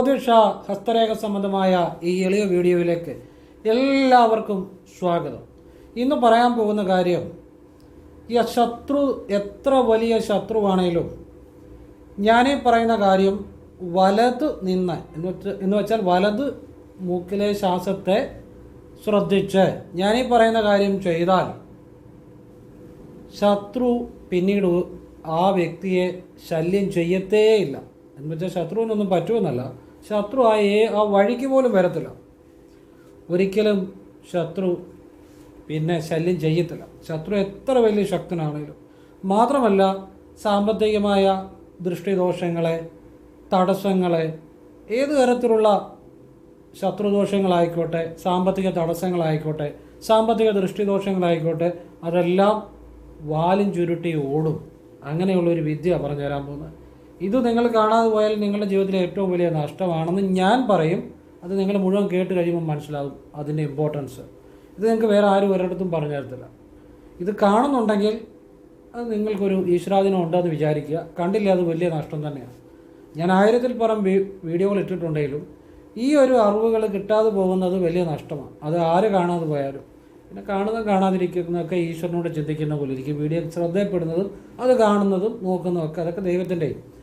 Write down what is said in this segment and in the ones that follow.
ജ്യോതിഷ ഹസ്തരേഖ സംബന്ധമായ ഈ എളിയ വീഡിയോയിലേക്ക് എല്ലാവർക്കും സ്വാഗതം. ഇന്ന് പറയാൻ പോകുന്ന കാര്യം ഈ ശത്രു എത്ര വലിയ ശത്രുവാണേലും ഞാനീ പറയുന്ന കാര്യം വലത് നിന്ന് എന്ന് വെച്ച എന്ന് വെച്ചാൽ വലത് മൂക്കിലെ ശ്വാസത്തെ ശ്രദ്ധിച്ച് ഞാനീ പറയുന്ന കാര്യം ചെയ്താൽ ശത്രു പിന്നീട് ആ വ്യക്തിയെ ശല്യം ചെയ്യത്തേയില്ല. എന്ന് വെച്ചാൽ ശത്രുവിനൊന്നും പറ്റുമെന്നല്ല ശത്രു ആ ആ വഴിക്ക് പോലും വരത്തില്ല. ഒരിക്കലും ശത്രു പിന്നെ ശല്യം ചെയ്യത്തില്ല. ശത്രു എത്ര വലിയ ശക്തനാണെങ്കിലും. മാത്രമല്ല സാമ്പത്തികമായ ദൃഷ്ടിദോഷങ്ങളെ തടസ്സങ്ങളെ ഏത് തരത്തിലുള്ള ശത്രുദോഷങ്ങളായിക്കോട്ടെ സാമ്പത്തിക തടസ്സങ്ങളായിക്കോട്ടെ സാമ്പത്തിക ദൃഷ്ടിദോഷങ്ങളായിക്കോട്ടെ അതെല്ലാം വാലും ചുരുട്ടി ഓടും. അങ്ങനെയുള്ളൊരു വിദ്യ പറഞ്ഞുതരാൻ പോകുന്നത്. ഇത് നിങ്ങൾ കാണാതെ പോയാൽ നിങ്ങളുടെ ജീവിതത്തിലെ ഏറ്റവും വലിയ നഷ്ടമാണെന്ന് ഞാൻ പറയും. അത് നിങ്ങൾ മുഴുവൻ കേട്ട് കഴിയുമ്പോൾ മനസ്സിലാകും അതിന്റെ ഇമ്പോർട്ടൻസ് ഇത് നിങ്ങൾക്ക് വേറെ ആരും ഒരിടത്തും പറഞ്ഞു തരത്തില്ല. ഇത് കാണുന്നുണ്ടെങ്കിൽ അത് നിങ്ങൾക്കൊരു ഈശ്വരാധീനം ഉണ്ടെന്ന് വിചാരിക്കുക. കണ്ടില്ല അത് വലിയ നഷ്ടം തന്നെയാണ്. ഞാൻ ആയിരത്തിൽ പുറം വീഡിയോകൾ ഇട്ടിട്ടുണ്ടെങ്കിലും ഈ ഒരു അറിവുകൾ കിട്ടാതെ പോകുന്നത് വലിയ നഷ്ടമാണ്. അത് ആര് കാണാതെ പോയാലും. പിന്നെ കാണുന്നതും കാണാതിരിക്കുന്നതൊക്കെ ഈശ്വരനോട് ചിന്തിക്കുന്ന പോലെ ഇരിക്കും. വീഡിയോ ശ്രദ്ധയപ്പെടുന്നതും അത് കാണുന്നതും നോക്കുന്നതും ഒക്കെ അതൊക്കെ ദൈവത്തിന്റെയും.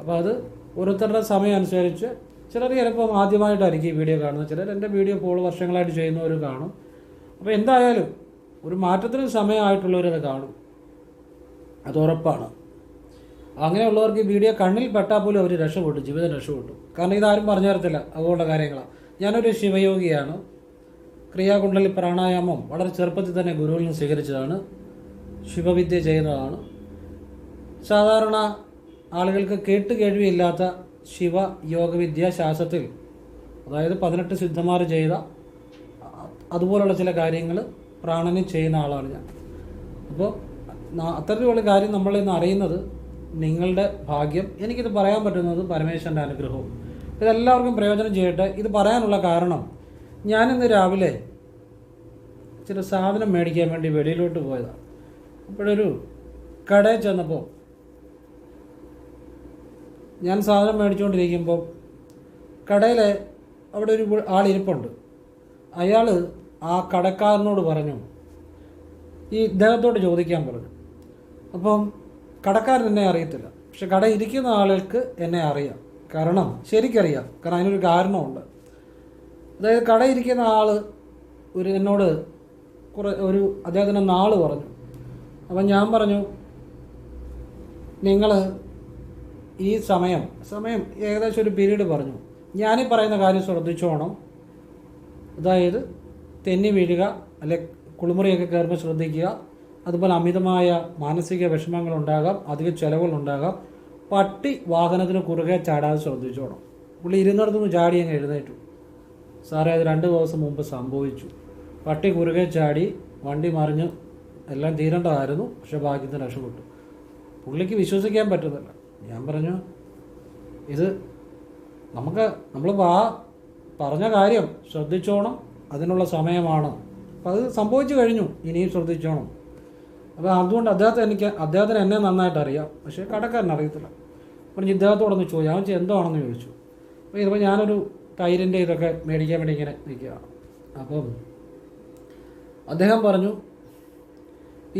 അപ്പോൾ അത് ഓരോരുത്തരുടെ സമയം അനുസരിച്ച് ചിലർ ചിലപ്പം ആദ്യമായിട്ടായിരിക്കും ഈ വീഡിയോ കാണുന്നത്. ചിലർ എന്റെ വീഡിയോ ഫോളോ വർഷങ്ങളായിട്ട് ചെയ്യുന്നവർ കാണും. അപ്പോൾ എന്തായാലും ഒരു മാറ്റത്തിന് സമയമായിട്ടുള്ളവരത് കാണും. അത് ഉറപ്പാണ്. അങ്ങനെയുള്ളവർക്ക് ഈ വീഡിയോ കണ്ണിൽ പെട്ടാൽ പോലും അവർ രക്ഷപ്പെട്ടു ജീവിതം രക്ഷപ്പെട്ടു. കാരണം ഇതാരും പറഞ്ഞു തരത്തില്ല അതുകൊണ്ട കാര്യങ്ങളാണ് ഞാനൊരു ശിവയോഗിയാണ്. ക്രിയാകുണ്ടലി പ്രാണായാമം വളരെ ചെറുപ്പത്തിൽ തന്നെ ഗുരുവിൽ നിന്ന് സ്വീകരിച്ചതാണ്. ശിവവിദ്യ ചെയ്യുന്നതാണ്. സാധാരണ ആളുകൾക്ക് കേട്ട് കേൾവിയില്ലാത്ത ശിവ യോഗവിദ്യ ശാസ്ത്രത്തിൽ അതായത് പതിനെട്ട് സിദ്ധന്മാർ ചെയ്ത അതുപോലുള്ള ചില കാര്യങ്ങൾ പ്രാണന് ചെയ്യുന്ന ആളാണ് ഞാൻ. അപ്പോൾ അത്തരത്തിലുള്ള കാര്യം നമ്മൾ ഇന്ന് അറിയുന്നത് നിങ്ങളുടെ ഭാഗ്യം എനിക്കിത് പറയാൻ പറ്റുന്നത് പരമേശ്വരന്റെ അനുഗ്രഹവും. ഇതെല്ലാവർക്കും പ്രയോജനം ചെയ്യട്ടെ. ഇത് പറയാനുള്ള കാരണം ഞാനിന്ന് രാവിലെ ചില സാധനം മേടിക്കാൻ വേണ്ടി വെളിയിലോട്ട് പോയതാണ് അപ്പോഴൊരു കടയിൽ ചെന്നപ്പോൾ ഞാൻ സാധനം മേടിച്ചുകൊണ്ടിരിക്കുമ്പോൾ കടയിൽ അവിടെ ഒരു ആളിരിപ്പുണ്ട് അയാൾ ആ കടക്കാരനോട് പറഞ്ഞു ഈ ഇദ്ദേഹത്തോട് ചോദിക്കാൻ പറഞ്ഞു. അപ്പം കടക്കാരൻ എന്നെ അറിയത്തില്ല. പക്ഷെ കട ഇരിക്കുന്ന ആളുകൾക്ക് എന്നെ അറിയാം. കാരണം ശരിക്കറിയാം. കാരണം അതിനൊരു കാരണമുണ്ട്. അതായത് കട ഇരിക്കുന്ന ആൾ ഒരു എന്നോട് കുറെ ഒരു അദ്ദേഹത്തിന്റെ നാൾ പറഞ്ഞു. അപ്പം ഞാൻ പറഞ്ഞു നിങ്ങൾ ഈ സമയം സമയം ഏകദേശം ഒരു പീരീഡ് പറഞ്ഞു. ഞാൻ പറയുന്ന കാര്യം ശ്രദ്ധിച്ചോണം. അതായത് തെന്നി വീഴുക അല്ലെ കുളിമുറിയൊക്കെ കയറുമ്പോൾ ശ്രദ്ധിക്കുക. അതുപോലെ അമിതമായ മാനസിക വിഷമങ്ങൾ ഉണ്ടാകാം അധിക ചിലവുകൾ ഉണ്ടാകാം പട്ടി വാഹനത്തിന് കുറുകെ ചാടാതെ ശ്രദ്ധിച്ചോണം. പുള്ളി ഇരുന്നിടത്തുനിന്ന് ചാടി അങ്ങ് എഴുന്നേറ്റു. സാറേ അത് രണ്ട് ദിവസം മുമ്പ് സംഭവിച്ചു. പട്ടി കുറുകെ ചാടി വണ്ടി മറിഞ്ഞ് എല്ലാം തീരേണ്ടതായിരുന്നു പക്ഷെ ഭാഗ്യത്തിന് രക്ഷപ്പെട്ടു. പുള്ളിക്ക് വിശ്വസിക്കാൻ പറ്റുന്നില്ല. ഞാൻ പറഞ്ഞു ഇത് നമുക്ക് നമ്മൾ വാ പറഞ്ഞ കാര്യം ശ്രദ്ധിച്ചോണം അതിനുള്ള സമയമാണ്. അപ്പം അത് സംഭവിച്ചു കഴിഞ്ഞു ഇനിയും ശ്രദ്ധിച്ചോണം. അപ്പോൾ അതുകൊണ്ട് അദ്ദേഹത്തെ എനിക്ക് അദ്ദേഹത്തിന് എന്നെ നന്നായിട്ട് അറിയാം. പക്ഷേ കടക്കാരൻ അറിയത്തില്ല. അപ്പം ഇദ്ദേഹത്തോടൊന്ന് ചോദിച്ചു അവൻ എന്താണെന്ന് ചോദിച്ചു. അപ്പോൾ ഇതിപ്പോൾ ഞാനൊരു തൈരിന്റെ ഇതൊക്കെ മേടിക്കാൻ വേണ്ടി ഇങ്ങനെ നിൽക്കുകയാണ്. അപ്പം അദ്ദേഹം പറഞ്ഞു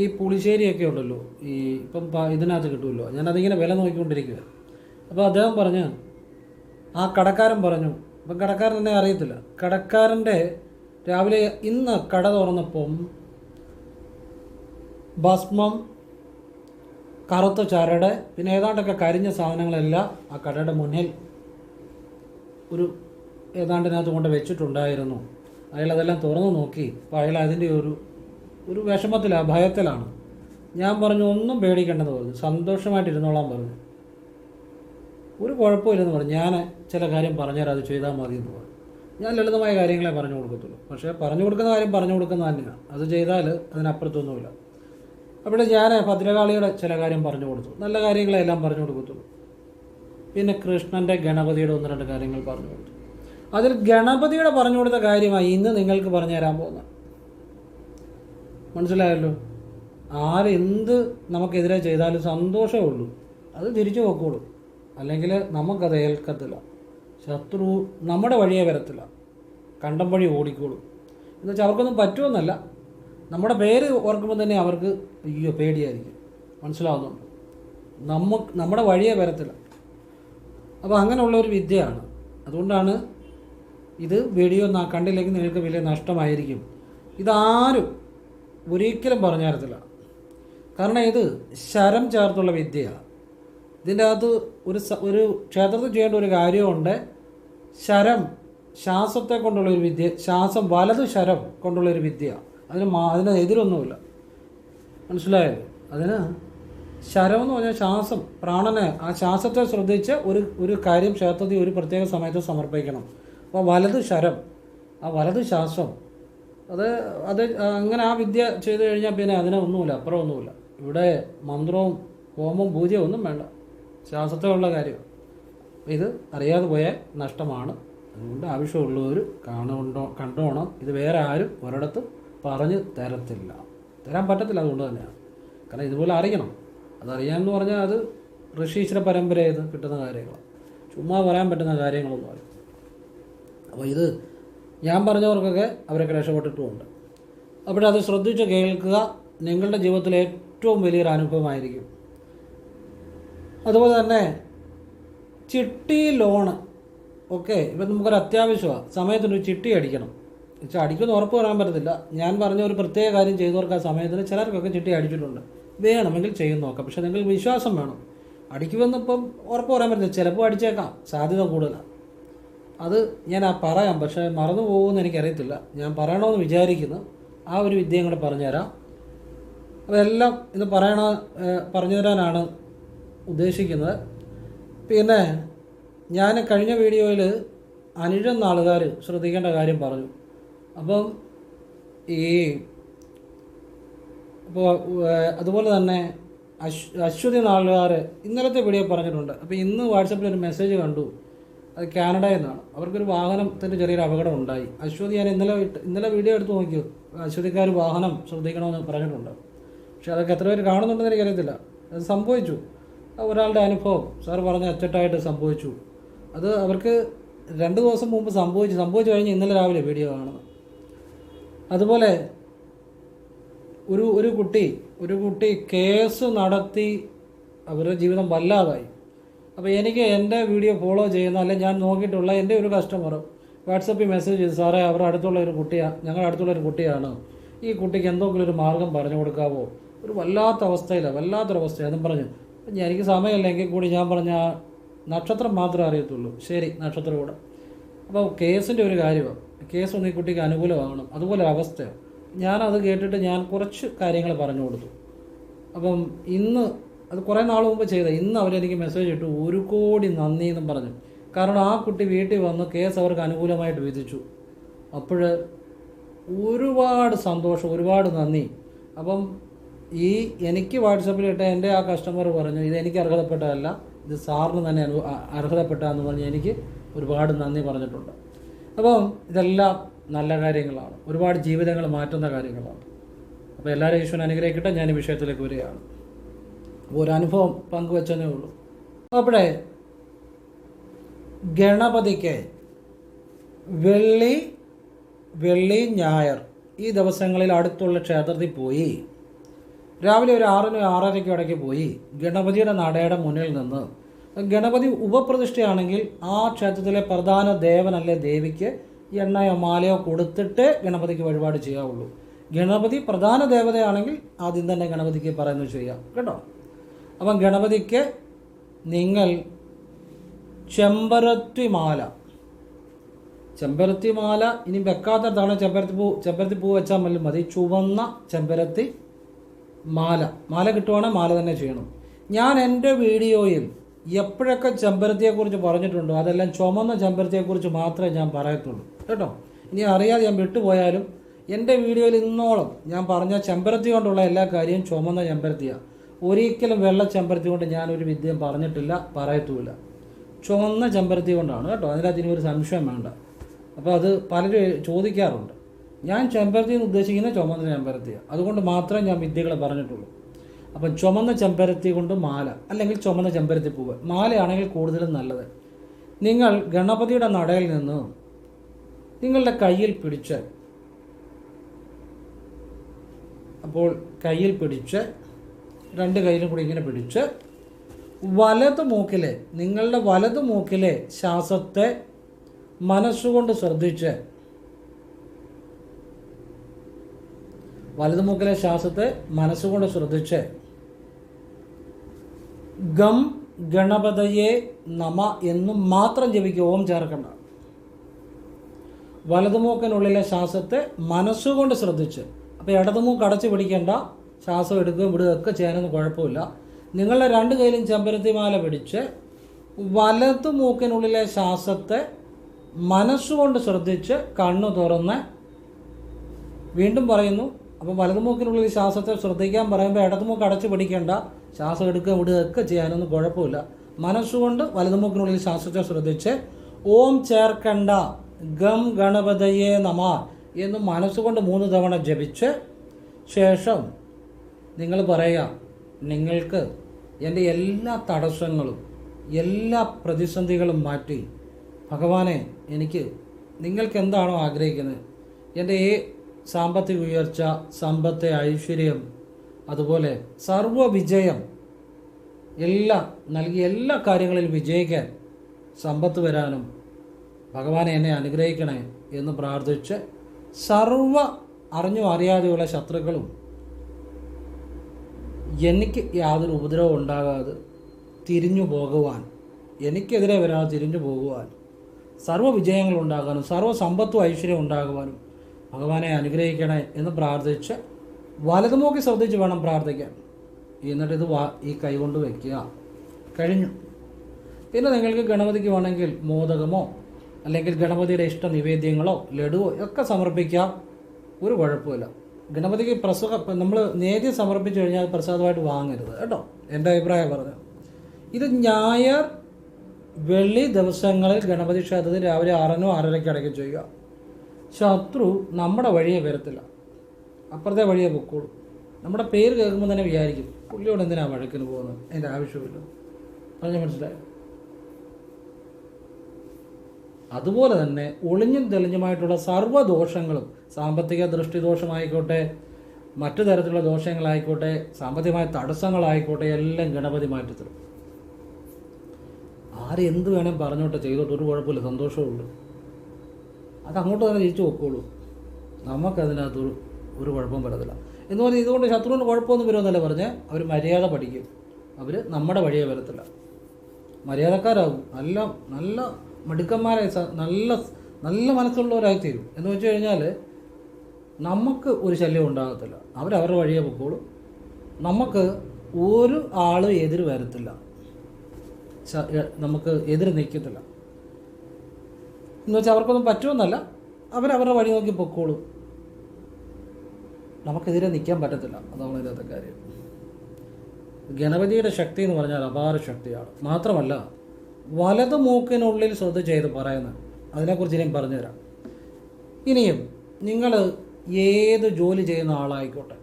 ഈ പുളിശ്ശേരിയൊക്കെ ഉണ്ടല്ലോ ഈ ഇപ്പം ഇതിനകത്ത് കിട്ടുമല്ലോ. ഞാനതിങ്ങനെ വില നോക്കിക്കൊണ്ടിരിക്കുക അപ്പോൾ അദ്ദേഹം പറഞ്ഞു ആ കടക്കാരൻ പറഞ്ഞു അപ്പം കടക്കാരൻ എന്നെ അറിയത്തില്ല. കടക്കാരന്റെ രാവിലെ ഇന്ന് കട തുറന്നപ്പം ഭസ്മം കറുത്ത ചരട് പിന്നെ ഏതാണ്ടൊക്കെ കരിഞ്ഞ സാധനങ്ങളെല്ലാം ആ കടയുടെ മുന്നിൽ ഒരു ഏതാണ്ടിനകത്ത് കൊണ്ട് വെച്ചിട്ടുണ്ടായിരുന്നു. അയാൾ അതെല്ലാം തുറന്നു നോക്കി. അപ്പോൾ അയാൾ അതിന്റെ ഒരു ഒരു വിഷമത്തിലാണ് ഭയത്തിലാണ്. ഞാൻ പറഞ്ഞു ഒന്നും പേടിക്കേണ്ടെന്ന് പറഞ്ഞു. സന്തോഷമായിട്ടിരുന്നോളാൻ പറഞ്ഞു. ഒരു കുഴപ്പമില്ലെന്ന് പറഞ്ഞു. ഞാൻ ചില കാര്യം പറഞ്ഞുതരാം അത് ചെയ്താൽ മതി എന്ന് പറഞ്ഞു. ഞാൻ ലളിതമായ കാര്യങ്ങളെ പറഞ്ഞു കൊടുക്കത്തുള്ളൂ. പക്ഷേ പറഞ്ഞു കൊടുക്കുന്ന കാര്യം പറഞ്ഞു കൊടുക്കുന്ന തന്നെയാണ് അത് ചെയ്താൽ അതിനപ്പുറത്തൊന്നുമില്ല. അവിടെ ഞാൻ ഭദ്രകാളിയുടെ ചില കാര്യം പറഞ്ഞു കൊടുത്തു. നല്ല കാര്യങ്ങളെല്ലാം പറഞ്ഞു കൊടുക്കത്തുള്ളൂ. പിന്നെ കൃഷ്ണന്റെ ഗണപതിയുടെ ഒന്ന് രണ്ട് കാര്യങ്ങൾ പറഞ്ഞു കൊടുത്തു. അതിൽ ഗണപതിയുടെ പറഞ്ഞു കൊടുത്ത കാര്യമായി ഇന്ന് നിങ്ങൾക്ക് പറഞ്ഞു തരാൻ പോകുന്നത് മനസ്സിലായല്ലോ? ആരെന്ത് നമുക്കെതിരെ ചെയ്താലും സന്തോഷമേ ഉള്ളൂ. അത് തിരിച്ചു പോക്കോളൂ അല്ലെങ്കിൽ നമുക്കത് ഏൽക്കത്തില്ല. ശത്രു നമ്മുടെ വഴിയെ വരത്തില്ല. കണ്ടം വഴി ഓടിക്കോളും. എന്ന് വെച്ചാൽ അവർക്കൊന്നും പറ്റുമെന്നല്ല. നമ്മുടെ പേര് ഓർക്കുമ്പോൾ തന്നെ അവർക്ക് അയ്യോ പേടിയായിരിക്കും. മനസ്സിലാവുന്നുണ്ട്. നമുക്ക് നമ്മുടെ വഴിയെ വരത്തില്ല. അപ്പോൾ അങ്ങനെയുള്ള ഒരു വിദ്യയാണ്. അതുകൊണ്ടാണ് ഇത് വീഡിയോ കണ്ടില്ലെങ്കിൽ നിങ്ങൾക്ക് വലിയ നഷ്ടമായിരിക്കും. ഇതാരും ഒരിക്കലും പറഞ്ഞു തരത്തില്ല. കാരണം ഇത് ശരം ചേർത്തുള്ള വിദ്യയാണ് ഇതിന്റെ അകത്ത് ഒരു ഒരു ക്ഷേത്രത്തിൽ ചെയ്യേണ്ട ഒരു കാര്യമുണ്ട്. ശരം ശ്വാസത്തെ കൊണ്ടുള്ള ഒരു വിദ്യ ശ്വാസം വലതു ശരം കൊണ്ടുള്ള ഒരു വിദ്യ. അതിന് മാ അതിന് എതിരൊന്നുമില്ല. മനസ്സിലായത് അതിന് ശരം എന്ന് പറഞ്ഞാൽ ശ്വാസം പ്രാണനെ ആ ശ്വാസത്തെ ശ്രദ്ധിച്ച് ഒരു ഒരു കാര്യം ക്ഷേത്രത്തിൽ ഒരു പ്രത്യേക സമയത്ത് സമർപ്പിക്കണം. അപ്പോൾ വലതു ശരം ആ വലതു ശ്വാസം അത് അത് അങ്ങനെ ആ വിദ്യ ചെയ്തു കഴിഞ്ഞാൽ പിന്നെ അതിനെ ഒന്നുമില്ല അപ്പുറം ഒന്നുമില്ല. ഇവിടെ മന്ത്രവും ഹോമവും പൂജയും ഒന്നും വേണ്ട. ശ്വാസത്തിലുള്ള കാര്യം. ഇത് അറിയാതെ പോയാൽ നഷ്ടമാണ്. അതുകൊണ്ട് ആവശ്യമുള്ളവർ കാണുണ്ടോ കണ്ടോണം. ഇത് വേറെ ആരും ഒരിടത്തും പറഞ്ഞ് തരത്തില്ല. തരാൻ പറ്റത്തില്ല അതുകൊണ്ട് തന്നെയാണ്. കാരണം ഇതുപോലെ അറിയണം. അതറിയാമെന്ന് പറഞ്ഞാൽ അത് ഋഷീശ്വര പരമ്പരയിൽ കിട്ടുന്ന കാര്യങ്ങളാണ്. ചുമ്മാ പറയാൻ പറ്റുന്ന കാര്യങ്ങളൊന്നും അറിയാം അപ്പോൾ ഇത് ഞാൻ പറഞ്ഞവർക്കൊക്കെ അവരൊക്കെ രക്ഷപ്പെട്ടിട്ടുമുണ്ട്. അപ്പോൾ അത് ശ്രദ്ധിച്ച് കേൾക്കുക നിങ്ങളുടെ ജീവിതത്തിലെ ഏറ്റവും വലിയൊരു അനുഭവമായിരിക്കും. അതുപോലെ തന്നെ ചിട്ടി ലോണ് ഓക്കെ ഇപ്പം നമുക്കൊരു അത്യാവശ്യമാണ്. സമയത്തിനൊരു ചിട്ടി അടിക്കണം. വെച്ചാൽ അടിക്കുമെന്ന് ഉറപ്പ് പറയാൻ പറ്റത്തില്ല. ഞാൻ പറഞ്ഞ ഒരു പ്രത്യേക കാര്യം ചെയ്തവർക്ക് ആ സമയത്തിന് ചിലർക്കൊക്കെ ചിട്ടി അടിച്ചിട്ടുണ്ട്. വേണമെങ്കിൽ ചെയ്യും നോക്കാം. പക്ഷേ നിങ്ങൾ വിശ്വാസം വേണം. അടിക്കുമെന്നിപ്പം ഉറപ്പ് പറയാൻ പറ്റില്ല ചിലപ്പോൾ അടിച്ചേക്കാം. സാധ്യത കൂടുതലാണ്. അത് ഞാൻ ആ പറയാം പക്ഷേ മറന്നു പോകുമെന്ന് എനിക്കറിയത്തില്ല. ഞാൻ പറയണമെന്ന് വിചാരിക്കുന്നു. ആ ഒരു വിദ്യയും കൂടെ പറഞ്ഞുതരാം. അതെല്ലാം ഇന്ന് പറയണ പറഞ്ഞു തരാനാണ് ഉദ്ദേശിക്കുന്നത്. പിന്നെ ഞാൻ കഴിഞ്ഞ വീഡിയോയിൽ അനിഴം നാളുകാർ ശ്രദ്ധിക്കേണ്ട കാര്യം പറഞ്ഞു. അപ്പം ഈ അപ്പോൾ അതുപോലെ തന്നെ അശ് അശ്വതി നാളുകാർ ഇന്നലത്തെ വീഡിയോ പറഞ്ഞിട്ടുണ്ട്. അപ്പോൾ ഇന്ന് വാട്സപ്പിൽ ഒരു മെസ്സേജ് കണ്ടു. അത് കാനഡയിൽ നിന്നാണ് അവർക്കൊരു വാഹനത്തിന്റെ ചെറിയൊരു അപകടം ഉണ്ടായി അശ്വതി ഞാൻ ഇന്നലെ ഇന്നലെ വീഡിയോ എടുത്ത് നോക്കിയോ? അശ്വതിക്കാർ വാഹനം ശ്രദ്ധിക്കണമെന്ന് പറഞ്ഞിട്ടുണ്ട്. പക്ഷെ അതൊക്കെ എത്ര പേര് കാണുന്നുണ്ടെന്ന് എനിക്കറിയത്തില്ല. അത് സംഭവിച്ചു. ഒരാളുടെ അനുഭവം. സാർ പറഞ്ഞ അച്ചട്ടായിട്ട് സംഭവിച്ചു. അത് അവർക്ക് രണ്ട് ദിവസം മുമ്പ് സംഭവിച്ചു. സംഭവിച്ചു കഴിഞ്ഞ് ഇന്നലെ രാവിലെ വീഡിയോ കാണുന്നത്. അതുപോലെ ഒരു ഒരു കുട്ടി ഒരു കുട്ടി കേസ് നടത്തി അവരുടെ ജീവിതം വല്ലാതായി. അപ്പോൾ എനിക്ക് എന്റെ വീഡിയോ ഫോളോ ചെയ്യുന്ന അല്ലെങ്കിൽ ഞാൻ നോക്കിയിട്ടുള്ള എന്റെ ഒരു കസ്റ്റമർ വാട്സപ്പിൽ മെസ്സേജ് ചെയ്ത് സാറേ അവരുടെ അടുത്തുള്ള ഒരു കുട്ടിയാണ് ഞങ്ങളുടെ അടുത്തുള്ള ഒരു കുട്ടിയാണ്. ഈ കുട്ടിക്ക് എന്തെങ്കിലും ഒരു മാർഗം പറഞ്ഞു കൊടുക്കാവോ? ഒരു വല്ലാത്ത അവസ്ഥയിലാണ് വല്ലാത്തൊരവസ്ഥയാണ് അതും പറഞ്ഞു. എനിക്ക് സമയമില്ലെങ്കിൽ കൂടി ഞാൻ പറഞ്ഞ നക്ഷത്രം മാത്രമേ അറിയത്തുള്ളൂ. ശരി നക്ഷത്രം കൂടെ അപ്പോൾ കേസിന്റെ ഒരു കാര്യമാണ് കേസ് ഒന്ന് ഈ കുട്ടിക്ക് അനുകൂലമാകണം. അതുപോലെ അവസ്ഥയാണ് ഞാനത് കേട്ടിട്ട് ഞാൻ കുറച്ച് കാര്യങ്ങൾ പറഞ്ഞു കൊടുത്തു. അപ്പം ഇന്ന് അത് കുറേ നാൾ മുമ്പ് ചെയ്ത ഇന്ന് അവരെനിക്ക് മെസ്സേജ് ഇട്ടു ഒരു കോടി നന്ദി എന്നും പറഞ്ഞു. കാരണം ആ കുട്ടി വീട്ടിൽ വന്ന് കേസ് അവർക്ക് അനുകൂലമായിട്ട് വിധിച്ചു. അപ്പോൾ ഒരുപാട് സന്തോഷം ഒരുപാട് നന്ദി. അപ്പം ഈ എനിക്ക് വാട്സപ്പിൽ ഇട്ട എന്റെ ആ കസ്റ്റമർ പറഞ്ഞു ഇത് എനിക്ക് അർഹതപ്പെട്ടതല്ല ഇത് സാറിന് തന്നെ അനു അർഹതപ്പെട്ടതെന്ന് പറഞ്ഞ് എനിക്ക് ഒരുപാട് നന്ദി പറഞ്ഞിട്ടുണ്ട്. അപ്പം ഇതെല്ലാം നല്ല കാര്യങ്ങളാണ്. ഒരുപാട് ജീവിതങ്ങൾ മാറ്റുന്ന കാര്യങ്ങളാണ്. അപ്പോൾ എല്ലാവരും ഈശ്വരൻ അനുഗ്രഹിക്കട്ടെ. ഞാൻ ഈ വിഷയത്തിലേക്ക് വരികയാണ്. ഒരു അനുഭവം പങ്കുവെച്ചതേ ഉള്ളൂ. അപ്പോഴേ ഗണപതിക്ക് വെള്ളി വെള്ളി ഞായർ ഈ ദിവസങ്ങളിൽ അടുത്തുള്ള ക്ഷേത്രത്തിൽ പോയി. രാവിലെ ഒരു ആറിന് ആറരയ്ക്ക് ഇടയ്ക്ക് പോയി. ഗണപതിയുടെ നടയുടെ മുന്നിൽ നിന്ന് ഗണപതി ഉപപ്രതിഷ്ഠയാണെങ്കിൽ ആ ക്ഷേത്രത്തിലെ പ്രധാന ദേവനല്ലേ ദേവിക്ക് എണ്ണയോ മാലയോ കൊടുത്തിട്ട് ഗണപതിക്ക് വഴിപാട് ചെയ്യാവുള്ളൂ. ഗണപതി പ്രധാന ദേവതയാണെങ്കിൽ ആദ്യം തന്നെ ഗണപതിക്ക് പറയുന്നത് ചെയ്യാം. കേട്ടോ? അപ്പം ഗണപതിക്ക് നിങ്ങൾ ചെമ്പരത്തിമാല. ചെമ്പരത്തിമാല ചെമ്പരത്തി മാല ഇനി വെക്കാത്തടത്താണ് ചെമ്പരത്തി പൂ ചെമ്പരത്തി പൂ വെച്ചാൽ മതി. മതി. ചുവന്ന ചെമ്പരത്തി മാല. മാല കിട്ടുവാണെങ്കിൽ മാല തന്നെ ചെയ്യണം. ഞാൻ എന്റെ വീഡിയോയിൽ എപ്പോഴൊക്കെ ചെമ്പരത്തിയെക്കുറിച്ച് പറഞ്ഞിട്ടുണ്ടോ അതെല്ലാം ചുമന്ന ചെമ്പരത്തിയെക്കുറിച്ച് മാത്രമേ ഞാൻ പറയത്തുള്ളൂ. കേട്ടോ? ഇനി അറിയാതെ ഞാൻ വിട്ടുപോയാലും എന്റെ വീഡിയോയിൽ ഇന്നോളം ഞാൻ പറഞ്ഞ ചെമ്പരത്തി കൊണ്ടുള്ള എല്ലാ കാര്യവും ചുമന്ന ചെമ്പരത്തിയാണ് ഒരിക്കലും വെള്ള ചെമ്പരത്തി കൊണ്ട് ഞാനൊരു വിദ്യയും പറഞ്ഞിട്ടില്ല പറയത്തുമില്ല. ചുവന്ന ചെമ്പരത്തി കൊണ്ടാണ് കേട്ടോ. അതിനകത്ത് ഇനി ഒരു സംശയം വേണ്ട. അപ്പോൾ അത് പലരും ചോദിക്കാറുണ്ട്. ഞാൻ ചെമ്പരത്തി എന്ന് ഉദ്ദേശിക്കുന്ന ചുമന്ന ചെമ്പരത്തിയാണ് അതുകൊണ്ട് മാത്രമേ ഞാൻ വിദ്യകൾ പറഞ്ഞിട്ടുള്ളൂ. അപ്പം ചുമന്ന ചെമ്പരത്തി കൊണ്ട് മാല അല്ലെങ്കിൽ ചുമന്ന ചെമ്പരത്തി പൂവ് മാലയാണെങ്കിൽ കൂടുതലും നല്ലത്. നിങ്ങൾ ഗണപതിയുടെ നടയിൽ നിന്ന് നിങ്ങളുടെ കയ്യിൽ പിടിച്ച് അപ്പോൾ കയ്യിൽ പിടിച്ച് രണ്ട് കയ്യിലും കൂടി ഇങ്ങനെ പിടിച്ച് വലത് മൂക്കിലെ നിങ്ങളുടെ വലത് മൂക്കിലെ ശ്വാസത്തെ മനസ്സുകൊണ്ട് ശ്രദ്ധിച്ച് വലത് മൂക്കിലെ ശ്വാസത്തെ മനസ്സുകൊണ്ട് ശ്രദ്ധിച്ച് ഗം ഗണപതയെ നമ എന്നും മാത്രം ജപിക്കുക ഓം ചേർക്കണ്ട. വലതുമൂക്കിനുള്ളിലെ ശ്വാസത്തെ മനസ്സുകൊണ്ട് ശ്രദ്ധിച്ച്. അപ്പോൾ ഇടതുമൂക്ക് അടച്ചു പിടിക്കേണ്ട. ശ്വാസം എടുക്കുകയും വിടുകയൊക്കെ ചെയ്യാനൊന്നും കുഴപ്പമില്ല. നിങ്ങളുടെ രണ്ട് കയ്യിലും ചെമ്പരത്തിമാല പിടിച്ച് വലതു മൂക്കിനുള്ളിലെ ശ്വാസത്തെ മനസ്സുകൊണ്ട് ശ്രദ്ധിച്ച് കണ്ണു തുറന്ന് വീണ്ടും പറയുന്നു. അപ്പോൾ വലതുമൂക്കിനുള്ളിൽ ശ്വാസത്തെ ശ്രദ്ധിക്കാൻ പറയുമ്പോൾ ഇടതുമൂക്ക് അടച്ചു പിടിക്കേണ്ട. ശ്വാസം എടുക്കുക വിടുകയൊക്കെ ചെയ്യാനൊന്നും കുഴപ്പമില്ല. മനസ്സുകൊണ്ട് വലതുമൂക്കിനുള്ളിൽ ശ്വാസത്തെ ശ്രദ്ധിച്ച് ഓം ചേർക്കണ്ട ഗം ഗണപതയെ നമ എന്ന് മനസ്സുകൊണ്ട് മൂന്ന് തവണ ജപിച്ച് ശേഷം നിങ്ങൾ പറയുക നിങ്ങൾക്ക് എന്റെ എല്ലാ തടസ്സങ്ങളും എല്ലാ പ്രതിസന്ധികളും മാറ്റി ഭഗവാനെ എനിക്ക് നിങ്ങൾക്ക് എന്താണോ ആഗ്രഹിക്കുന്നത്? എന്റെ ഈ സാമ്പത്തിക ഉയർച്ച സമ്പത്ത് ഐശ്വര്യം അതുപോലെ സർവ വിജയം എല്ലാം നൽകിയ എല്ലാ കാര്യങ്ങളിലും വിജയിക്കാൻ സമ്പത്ത് വരാനും ഭഗവാനെ എന്നെ അനുഗ്രഹിക്കണേ എന്ന് പ്രാർത്ഥിച്ച് സർവ അറിഞ്ഞും അറിയാതെയുള്ള ശത്രുക്കളും എനിക്ക് യാതൊരു ഉപദ്രവം ഉണ്ടാകാതെ തിരിഞ്ഞു പോകുവാൻ എനിക്കെതിരെ വരാതെ തിരിഞ്ഞു പോകുവാൻ സർവ വിജയങ്ങൾ ഉണ്ടാകാനും സർവ സമ്പത്തും ഐശ്വര്യം ഉണ്ടാകുവാനും ഭഗവാനെ അനുഗ്രഹിക്കണേ എന്ന് പ്രാർത്ഥിച്ച് വലതുമൂക്കി ശ്രദ്ധിച്ച് വേണം പ്രാർത്ഥിക്കാൻ. എന്നിട്ട് ഇത് വാ ഈ കൈകൊണ്ട് വയ്ക്കുക കഴിഞ്ഞു. പിന്നെ നിങ്ങൾക്ക് ഗണപതിക്ക് വേണമെങ്കിൽ മോദകമോ അല്ലെങ്കിൽ ഗണപതിയുടെ ഇഷ്ട നിവേദ്യങ്ങളോ ലഡുവോ ഒക്കെ സമർപ്പിക്കാം. ഒരു കുഴപ്പമില്ല ഗണപതിക്ക് പ്രസവ നമ്മൾ നേദ്യം സമർപ്പിച്ചു കഴിഞ്ഞാൽ അത് പ്രസാദമായിട്ട് വാങ്ങരുത് കേട്ടോ. എന്റെ അഭിപ്രായം പറഞ്ഞു ഇത് ഞായർ വെള്ളി ദിവസങ്ങളിൽ ഗണപതി ക്ഷേത്രത്തിൽ രാവിലെ ആറിനോ ആറരയ്ക്ക് അടയ്ക്കും ചെയ്യുക. ശത്രു നമ്മുടെ വഴിയെ വരത്തില്ല. അപ്പുറത്തെ വഴിയെ പൊക്കോളൂ. നമ്മുടെ പേര് കേൾക്കുമ്പോൾ തന്നെ വിചാരിക്കും പുള്ളിയോട് എന്തിനാണ് വഴക്കിന് പോകുന്നത്? എന്റെ ആവശ്യമില്ല. പറഞ്ഞു മനസ്സിലായോ? അതുപോലെ തന്നെ ഒളിഞ്ഞും തെളിഞ്ഞുമായിട്ടുള്ള സർവദോഷങ്ങളും സാമ്പത്തിക ദൃഷ്ടിദോഷമായിക്കോട്ടെ മറ്റു തരത്തിലുള്ള ദോഷങ്ങളായിക്കോട്ടെ സാമ്പത്തികമായ തടസ്സങ്ങളായിക്കോട്ടെ എല്ലാം ഗണപതി മാറ്റിത്തരും. ആര് എന്ത് വേണേൽ പറഞ്ഞോട്ടെ ചെയ്തോട്ട് ഒരു കുഴപ്പമില്ല സന്തോഷമുള്ളൂ അത് അങ്ങോട്ട് തന്നെ ജയിച്ചു നോക്കുള്ളൂ നമുക്കതിനകത്ത് ഒരു കുഴപ്പവും വരത്തില്ല. എന്ന് പറഞ്ഞാൽ ഇതുകൊണ്ട് ശത്രുവിന് കുഴപ്പമൊന്നും വരുമെന്നല്ല പറഞ്ഞ് അവർ മര്യാദ പഠിക്കും. അവർ നമ്മുടെ വഴിയെ വരത്തില്ല. മര്യാദക്കാരാകും. നല്ല നല്ല മിടുക്കന്മാരായി സ- നല്ല നല്ല മനസ്സുള്ളവരായി തീരും എന്ന് വെച്ച് കഴിഞ്ഞാൽ നമുക്ക് ഒരു ശല്യം ഉണ്ടാകത്തില്ല. അവരവരുടെ വഴിയെ പൊക്കോളും. നമുക്ക് ഒരു ആളും എതിര് വരത്തില്ല. നമുക്ക് എതിര് നിൽക്കത്തില്ല. എന്ന് വെച്ചാൽ അവർക്കൊന്നും പറ്റുമെന്നല്ല. അവരവരുടെ വഴി നോക്കി പൊക്കോളും. നമുക്കെതിരെ നിൽക്കാൻ പറ്റത്തില്ല. അതാണ് ഇതിനകത്തെ കാര്യം. ഗണപതിയുടെ ശക്തി എന്ന് പറഞ്ഞാൽ അപാര ശക്തിയാണ്. മാത്രമല്ല വലത് മൂക്കിനുള്ളിൽ ശ്രദ്ധ ചെയ്ത് പറയുന്നത് അതിനെക്കുറിച്ച് ഞാൻ പറഞ്ഞുതരാം. ഇനിയും നിങ്ങൾ ഏത് ജോലി ചെയ്യുന്ന ആളായിക്കോട്ടെ.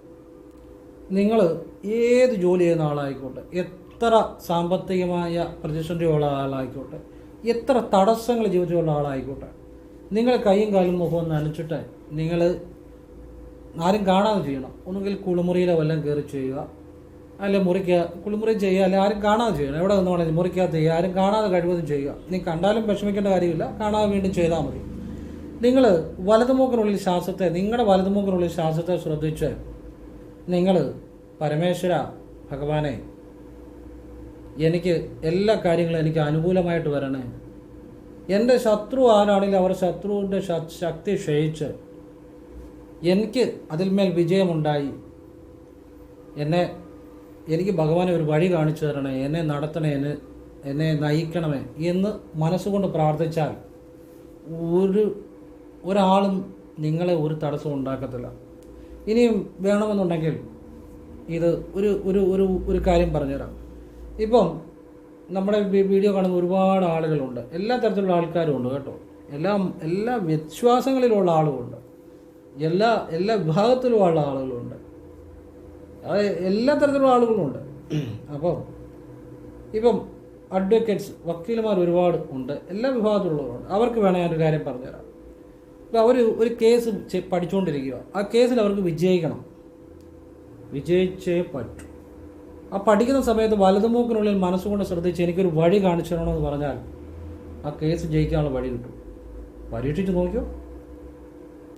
നിങ്ങൾ ഏത് ജോലി ചെയ്യുന്ന ആളായിക്കോട്ടെ. എത്ര സാമ്പത്തികമായ പ്രതിസന്ധിയുള്ള ആളായിക്കോട്ടെ. എത്ര തടസ്സങ്ങൾ ജീവിതത്തിലുള്ള ആളായിക്കോട്ടെ. നിങ്ങൾ കൈയും കാലും മുഖവും നനച്ചിട്ട് നിങ്ങൾ ആരും കാണാതെ ചെയ്യണം. ഒന്നുകിൽ കുളിമുറിയിലോ വല്ലതും കയറി ചെയ്യുക. അല്ല മുറിക്കുക കുളിമുറി ചെയ്യുക അല്ലെ ആരും കാണാതെ ചെയ്യണം എവിടെ നിന്ന് വേണമെങ്കിൽ മുറിക്കകത്ത് ചെയ്യുക. ആരും കാണാതെ കഴിവതും ചെയ്യുക. നീ കണ്ടാലും വിഷമിക്കേണ്ട കാര്യമില്ല. കാണാതെ വീണ്ടും ചെയ്താൽ മതി. നിങ്ങൾ വലതുമൂക്കിനുള്ളിൽ ശ്വാസത്തെ നിങ്ങളുടെ വലതുമൂക്കിനുള്ളിൽ ശ്വാസത്തെ ശ്രദ്ധിച്ച് നിങ്ങൾ പരമേശ്വര ഭഗവാനെ എനിക്ക് എല്ലാ കാര്യങ്ങളും എനിക്ക് അനുകൂലമായിട്ട് വരണേ. എന്റെ ശത്രു ആരാണെങ്കിലും അവർ ശത്രുവിന്റെ ശക്തി ക്ഷയിച്ച് എനിക്ക് അതിന്മേൽ വിജയമുണ്ടായി. എന്നെ എനിക്ക് ഭഗവാനെ ഒരു വഴി കാണിച്ചു തരണേ എന്നെ നടത്തണേ എന്നെ നയിക്കണമേ എന്ന് മനസ്സുകൊണ്ട് പ്രാർത്ഥിച്ചാൽ ഒരു ഒരാളും നിങ്ങളെ ഒരു തടസ്സവും ഉണ്ടാക്കത്തില്ല. ഇനിയും വേണമെന്നുണ്ടെങ്കിൽ ഇത് ഒരു ഒരു ഒരു ഒരു കാര്യം പറഞ്ഞുതരാം. ഇപ്പം നമ്മുടെ വീഡിയോ കാണുന്ന ഒരുപാട് ആളുകളുണ്ട്. എല്ലാ തരത്തിലുള്ള ആൾക്കാരും ഉണ്ട് കേട്ടോ. എല്ലാം എല്ലാ വിശ്വാസങ്ങളിലുള്ള ആളുകളുണ്ട് എല്ലാ എല്ലാ വിഭാഗത്തിലുമുള്ള ആളുകളുണ്ട്. അത് എല്ലാ തരത്തിലുള്ള ആളുകളുണ്ട് അപ്പം ഇപ്പം അഡ്വക്കേറ്റ്സ് വക്കീലുമാർ ഒരുപാട് ഉണ്ട്. എല്ലാ വിഭാഗത്തിലുള്ളവരുണ്ട്. അവർക്ക് വേണേൽ ഞാനൊരു കാര്യം പറഞ്ഞുതരാം. ഇപ്പോൾ അവർ ഒരു കേസ് പഠിച്ചുകൊണ്ടിരിക്കുക ആ കേസിൽ അവർക്ക് വിജയിക്കണം. വിജയിച്ചേ പറ്റൂ. ആ പഠിക്കുന്ന സമയത്ത് വലതുമൂക്കിനുള്ളിൽ മനസ്സുകൊണ്ട് ശ്രദ്ധിച്ച് എനിക്കൊരു വഴി കാണിച്ചു തരണമെന്ന് പറഞ്ഞാൽ ആ കേസ് ജയിക്കാനുള്ള വഴി കിട്ടും. പരീക്ഷിച്ച് നോക്കിയോ?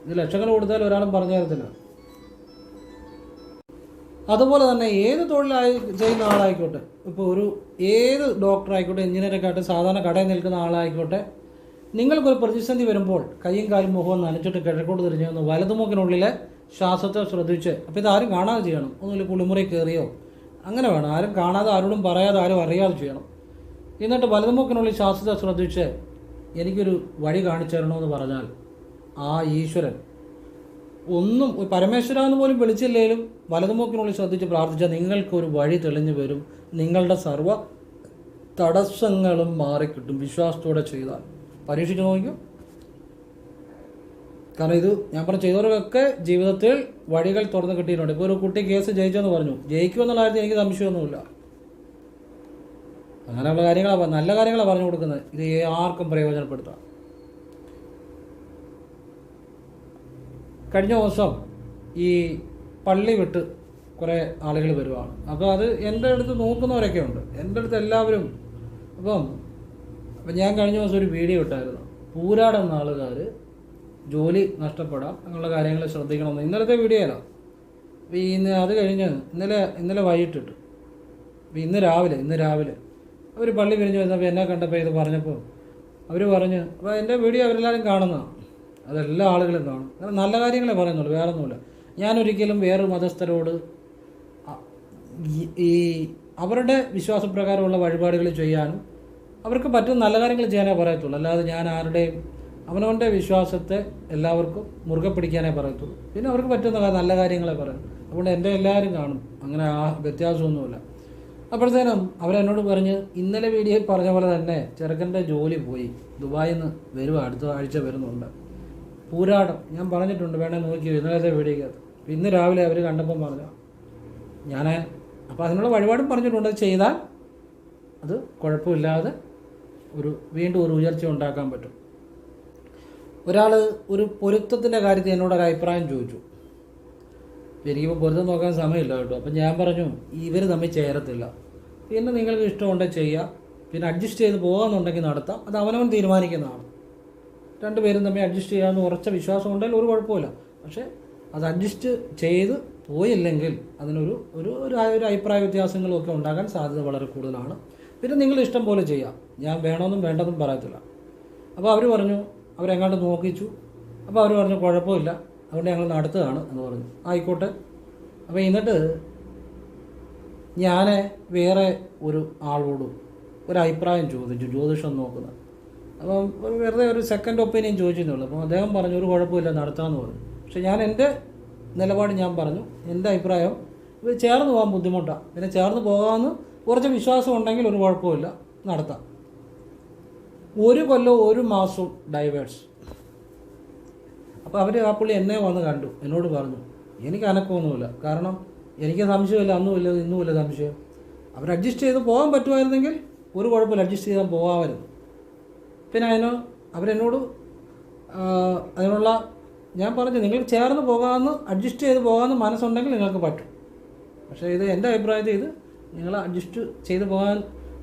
ഇത് ലക്ഷങ്ങൾ കൊടുത്താൽ ഒരാളും പറഞ്ഞു തരത്തില്ല അതുപോലെ തന്നെ ഏത് തൊഴിലായി ചെയ്യുന്ന ആളായിക്കോട്ടെ ഇപ്പോൾ ഒരു ഏത് എഞ്ചിനീയറൊക്കെ ആയിട്ട് സാധാരണ കടയിൽ നിൽക്കുന്ന ആളായിക്കോട്ടെ നിങ്ങൾക്കൊരു പ്രതിസന്ധി വരുമ്പോൾ കൈയും കാലും മുഖവും നനച്ചിട്ട് കിഴക്കോട്ട് തിരിഞ്ഞു വന്ന് വലതുമുക്കിനുള്ളിലെ ശ്വാസത്തെ ശ്രദ്ധിച്ച് അപ്പോൾ ഇതാരും കാണാതെ ചെയ്യണം. ഒന്നുമില്ല കുളിമുറി കയറിയോ അങ്ങനെ വേണം. ആരും കാണാതെ ആരോടും പറയാതെ ആരും അറിയാതെ ചെയ്യണം. എന്നിട്ട് വലതുമുക്കിനുള്ളിൽ ശ്വാസത്തെ ശ്രദ്ധിച്ച് എനിക്കൊരു വഴി കാണിച്ചു തരണമെന്ന് പറഞ്ഞാൽ ആ ഈശ്വരൻ ഒന്നും പരമേശ്വര എന്ന് പോലും വിളിച്ചില്ലെങ്കിലും വലതുമുക്കിനുള്ളിൽ ശ്രദ്ധിച്ച് പ്രാർത്ഥിച്ചാൽ നിങ്ങൾക്കൊരു വഴി തെളിഞ്ഞു വരും. നിങ്ങളുടെ സർവ തടസ്സങ്ങളും മാറിക്കിട്ടും. വിശ്വാസത്തോടെ ചെയ്താൽ. പരീക്ഷിച്ച് നോക്കിയോ കാരണം ഇത് ഞാൻ പറഞ്ഞ ചെയ്തവർക്കൊക്കെ ജീവിതത്തിൽ വഴികൾ തുറന്ന് കിട്ടിയിട്ടുണ്ട്. ഇപ്പോൾ ഒരു കുട്ടി കേസ് ജയിച്ചെന്ന് പറഞ്ഞു. ജയിക്കുമെന്നുള്ള കാര്യത്തിൽ എനിക്ക് സംശയമൊന്നുമില്ല. അങ്ങനെയുള്ള കാര്യങ്ങളാണ് നല്ല കാര്യങ്ങളാണ് പറഞ്ഞു കൊടുക്കുന്നത്. ഇത് ആർക്കും പ്രയോജനപ്പെടുത്താം. കഴിഞ്ഞ ദിവസം ഈ പള്ളി വിട്ട് കുറേ ആളുകൾ വരുവാണ്. അപ്പോൾ അത് എന്റെ അടുത്ത് നോക്കുന്നവരൊക്കെ ഉണ്ട്. എന്റെ അടുത്ത് എല്ലാവരും അപ്പം അപ്പം ഞാൻ കഴിഞ്ഞ ദിവസം ഒരു വീഡിയോ ഇട്ടായിരുന്നു. പൂരാടുന്ന ആളുകാർ ജോലി നഷ്ടപ്പെടാം അങ്ങനെയുള്ള കാര്യങ്ങൾ ശ്രദ്ധിക്കണമെന്ന്. ഇന്നലത്തെ വീഡിയോ അല്ല അപ്പോൾ ഇന്ന് അത് കഴിഞ്ഞ് ഇന്നലെ ഇന്നലെ വൈകിട്ടിട്ട്. അപ്പോൾ ഇന്ന് രാവിലെ ഇന്ന് രാവിലെ. അവർ പള്ളി പിരിഞ്ഞ് വന്നപ്പോൾ എന്നെ കണ്ടപ്പോൾ ഇത് പറഞ്ഞപ്പോൾ അവർ പറഞ്ഞ് അപ്പോൾ എന്റെ വീഡിയോ അവരെല്ലാവരും കാണുന്നതാണ് അതെല്ലാ ആളുകളും കാണും. അങ്ങനെ നല്ല കാര്യങ്ങളെ പറയുന്നുള്ളൂ വേറെ ഒന്നുമില്ല ഞാനൊരിക്കലും വേറൊരു മതസ്ഥരോട് ഈ അവരുടെ വിശ്വാസപ്രകാരമുള്ള വഴിപാടുകൾ ചെയ്യാനും അവർക്ക് പറ്റുന്ന നല്ല കാര്യങ്ങൾ ചെയ്യാനേ പറയത്തുള്ളൂ. അല്ലാതെ ഞാൻ ആരുടെയും അവനവന്റെ വിശ്വാസത്തെ എല്ലാവർക്കും മുറുകെ പിടിക്കാനേ പറയത്തുള്ളൂ. പിന്നെ അവർക്ക് പറ്റുന്ന നല്ല കാര്യങ്ങളെ പറയും അതുകൊണ്ട് എന്റെ എല്ലാവരും കാണും. അങ്ങനെ ആ വ്യത്യാസമൊന്നുമില്ല. അപ്പോഴത്തേനും അവരെന്നോട് പറഞ്ഞ് ഇന്നലെ വീഡിയോയിൽ പറഞ്ഞ പോലെ തന്നെ ചെറുക്കന്റെ ജോലി പോയി. ദുബായിൽ നിന്ന് വരുവാ അടുത്ത ആഴ്ച വരുന്നുണ്ട്. പൂരാടം. ഞാൻ പറഞ്ഞിട്ടുണ്ട് വേണേൽ നോക്കി ഇന്നലത്തെ വീഡിയോക്കകത്ത് ഇന്ന് രാവിലെ അവർ കണ്ടപ്പം പറഞ്ഞു ഞാൻ അപ്പോൾ അതിനുള്ള വഴിപാടും പറഞ്ഞിട്ടുണ്ട്. അത് ചെയ്താൽ അത് കുഴപ്പമില്ലാതെ ഒരു വീണ്ടും ഒരു ഉയർച്ച ഉണ്ടാക്കാൻ പറ്റും. ഒരാൾ ഒരു പൊരുത്തത്തിന്റെ കാര്യത്തിൽ എന്നോട് ഒരു അഭിപ്രായം ചോദിച്ചു. എനിക്കിപ്പോൾ പൊരുത്തം നോക്കാൻ സമയമില്ല കേട്ടോ. അപ്പം ഞാൻ പറഞ്ഞു ഇവർ തമ്മിൽ ചേരത്തില്ല. പിന്നെ നിങ്ങൾക്ക് ഇഷ്ടമുണ്ടെങ്കിൽ ചെയ്യാം. പിന്നെ അഡ്ജസ്റ്റ് ചെയ്ത് പോകാമെന്നുണ്ടെങ്കിൽ നടത്താം. അത് അവനവൻ തീരുമാനിക്കുന്നതാണ്. രണ്ടുപേരും തമ്മിൽ അഡ്ജസ്റ്റ് ചെയ്യാമെന്ന് ഉറച്ച വിശ്വാസം ഉണ്ടെങ്കിൽ ഒരു കുഴപ്പമില്ല പക്ഷേ അത് അഡ്ജസ്റ്റ് ചെയ്ത് പോയില്ലെങ്കിൽ അതിനൊരു ഒരു ഒരു അഭിപ്രായ വ്യത്യാസങ്ങളൊക്കെ ഉണ്ടാകാൻ സാധ്യത വളരെ കൂടുതലാണ്. പിന്നെ നിങ്ങൾ ഇഷ്ടം പോലെ ചെയ്യാം. ഞാൻ വേണമെന്നും വേണ്ടെന്നും പറയത്തില്ല. അപ്പോൾ അവർ പറഞ്ഞു അവരെങ്ങാണ്ട് നോക്കിച്ചു. അപ്പോൾ അവർ പറഞ്ഞു കുഴപ്പമില്ല. അതുകൊണ്ട് ഞങ്ങൾ നടത്തുകയാണ് എന്ന് പറഞ്ഞു. ആയിക്കോട്ടെ. അപ്പോൾ എന്നിട്ട് ഞാൻ വേറെ ഒരു ആളോടും ഒരു അഭിപ്രായം ചോദിച്ചു ജ്യോതിഷം നോക്കുന്നത്. അപ്പം വെറുതെ ഒരു സെക്കൻഡ് ഒപ്പീനിയൻ ചോദിച്ചെന്നുള്ളൂ അപ്പോൾ അദ്ദേഹം പറഞ്ഞു ഒരു കുഴപ്പമില്ല നടത്താമെന്ന് പറഞ്ഞു. പക്ഷെ ഞാൻ എന്റെ നിലപാട് ഞാൻ പറഞ്ഞു എന്റെ അഭിപ്രായം. ഇത് ചേർന്ന് പോകാൻ ബുദ്ധിമുട്ടാണ് പിന്നെ ചേർന്ന് പോകാമെന്ന് കുറച്ച് വിശ്വാസം ഉണ്ടെങ്കിൽ ഒരു കുഴപ്പമില്ല നടത്താം. ഒരു കൊല്ലവും ഒരു മാസവും ഡൈവേഴ്സ് അപ്പോൾ അവർ ആ പുള്ളി എന്നെ വന്ന് കണ്ടു എന്നോട് പറഞ്ഞു എനിക്ക് അനക്കമൊന്നുമില്ല. കാരണം എനിക്ക് സംശയമില്ല അന്നുമില്ല ഇന്നുമില്ല സംശയം. അവർ അഡ്ജസ്റ്റ് ചെയ്ത് പോകാൻ പറ്റുമായിരുന്നെങ്കിൽ ഒരു കുഴപ്പമില്ല അഡ്ജസ്റ്റ് ചെയ്താൽ പോകാമായിരുന്നു. പിന്നെ അതിന് അവരെന്നോട് അതിനുള്ള ഞാൻ പറഞ്ഞു നിങ്ങൾ ചേർന്ന് പോകാമെന്ന് അഡ്ജസ്റ്റ് ചെയ്ത് പോകാമെന്ന് മനസ്സുണ്ടെങ്കിൽ നിങ്ങൾക്ക് പറ്റും. പക്ഷേ ഇത് എന്റെ അഭിപ്രായത്തിൽ ഇത് നിങ്ങൾ അഡ്ജസ്റ്റ് ചെയ്ത് പോകാൻ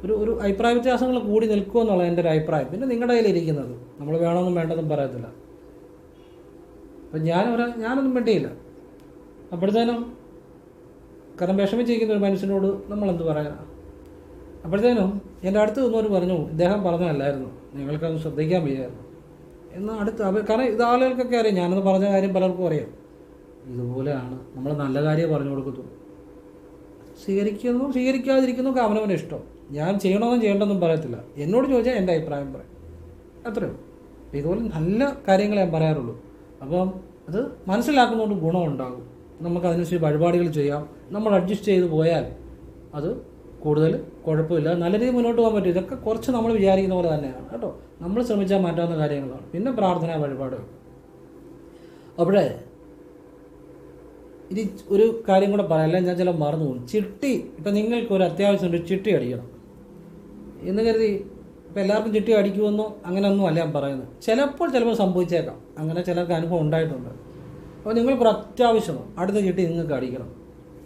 ഒരു ഒരു അഭിപ്രായ വ്യത്യാസങ്ങൾ കൂടി നിൽക്കുമെന്നുള്ള എന്റെ ഒരു അഭിപ്രായം. പിന്നെ നിങ്ങളുടെ കയ്യിലിരിക്കുന്നത് നമ്മൾ വേണമെന്നും വേണ്ടെന്നും പറയത്തില്ല. അപ്പം ഞാൻ ഒരു ഞാനൊന്നും വേണ്ടിയില്ല അപ്പോഴത്തേനും കാരണം വിഷമിച്ചിരിക്കുന്ന ഒരു മനുഷ്യനോട് നമ്മളെന്ത് പറയാം അപ്പോഴത്തേനും എന്റെ അടുത്ത് നിന്നവർ പറഞ്ഞു ഇദ്ദേഹം പറഞ്ഞതല്ലായിരുന്നു. നിങ്ങൾക്കത് ശ്രദ്ധിക്കാൻ വയ്യായിരുന്നു. എന്ന് അടുത്ത് അവർ കാരണം ഇത് ആളുകൾക്കൊക്കെ അറിയാം. ഞാനത് പറഞ്ഞ കാര്യം പലർക്കും അറിയാം. ഇതുപോലെയാണ്. നമ്മൾ നല്ല കാര്യം പറഞ്ഞു കൊടുക്കത്തുള്ളൂ. സ്വീകരിക്കുന്നു സ്വീകരിക്കാതിരിക്കുന്നു അവനവന്റെ ഇഷ്ടം. ഞാൻ ചെയ്യണമെന്നും ചെയ്യേണ്ടെന്നും പറയത്തില്ല. എന്നോട് ചോദിച്ചാൽ എന്റെ അഭിപ്രായം പറയും. അത്രയും അപ്പം ഇതുപോലെ നല്ല കാര്യങ്ങൾ ഞാൻ പറയാറുള്ളൂ. അപ്പം അത് മനസ്സിലാക്കുന്നതുകൊണ്ട് ഗുണമുണ്ടാകും നമുക്ക് അതിനനുസരിച്ച് വഴിപാടുകൾ ചെയ്യാം. നമ്മൾ അഡ്ജസ്റ്റ് ചെയ്ത് പോയാൽ അത് കൂടുതൽ കുഴപ്പമില്ല. നല്ല രീതിയിൽ മുന്നോട്ട് പോകാൻ പറ്റും. ഇതൊക്കെ കുറച്ച് നമ്മൾ വിചാരിക്കുന്ന പോലെ തന്നെയാണ് കേട്ടോ. നമ്മൾ ശ്രമിച്ചാൽ മാറ്റാവുന്ന കാര്യങ്ങളാണ്. പിന്നെ പ്രാർത്ഥന വഴിപാട്. അവിടെ ഇനി ഒരു കാര്യം കൂടെ പറയാം. അല്ലെങ്കിൽ ഞാൻ ചില മറന്നു പോകും. ചിട്ടി ഇപ്പം നിങ്ങൾക്ക് ഒരു അത്യാവശ്യം ഒരു ചിട്ടി അടിക്കണം. എന്ന് കരുതി ഇപ്പം എല്ലാവർക്കും ചിട്ടി അടിക്കുമെന്നോ അങ്ങനെയൊന്നും അല്ല ഞാൻ പറയുന്നത്. ചിലപ്പോൾ ചിലപ്പോൾ സംഭവിച്ചേക്കാം. അങ്ങനെ ചിലർക്ക് അനുഭവം ഉണ്ടായിട്ടുണ്ട്. അപ്പോൾ നിങ്ങളിപ്പോൾ അത്യാവശ്യമാണ് അടുത്ത ചിട്ടി നിങ്ങൾക്ക് അടിക്കണം.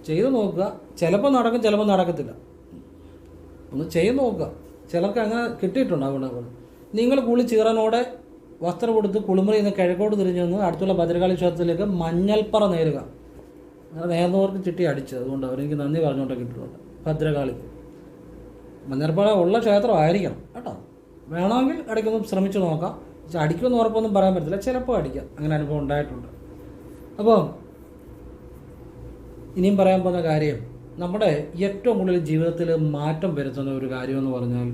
ചെയ്തു നോക്കുക. ചിലപ്പോൾ നടക്കും ചിലപ്പോൾ നടക്കത്തില്ല. ഒന്ന് ചെയ്ത് നോക്കുക. ചിലർക്ക് അങ്ങനെ കിട്ടിയിട്ടുണ്ട് അതുകൊണ്ട് നിങ്ങൾ കുളി ചീറനോടെ വസ്ത്രം കൊടുത്ത് കുളിമുറി നിന്ന് കിഴക്കോട്ട് തിരിഞ്ഞു നിന്ന് അടുത്തുള്ള ഭദ്രകാളി ക്ഷേത്രത്തിലേക്ക് മഞ്ഞൾപ്പറ നേരുക. അങ്ങനെ നേർന്നവർക്ക് ചിട്ടി അടിച്ചത് അതുകൊണ്ട് അവരെനിക്ക് നന്ദി പറഞ്ഞുകൊണ്ടൊക്കെ കിട്ടിയിട്ടുണ്ട് ഭദ്രകാളി. മഞ്ഞൾപ്പറ ഉള്ള ക്ഷേത്രമായിരിക്കണം കേട്ടോ. വേണമെങ്കിൽ ഇടയ്ക്കൊന്ന് ശ്രമിച്ചു നോക്കാം. പക്ഷെ അടിക്കുമെന്ന് ഉറപ്പൊന്നും പറയാൻ പറ്റില്ല ചിലപ്പോൾ അടിക്കാം. അങ്ങനെ അനുഭവം ഉണ്ടായിട്ടുണ്ട്. അപ്പോൾ ഇനിയും പറയാൻ പോകുന്ന കാര്യം നമ്മുടെ ഏറ്റവും കൂടുതൽ ജീവിതത്തിൽ മാറ്റം വരുത്തുന്ന ഒരു കാര്യമെന്ന് പറഞ്ഞാൽ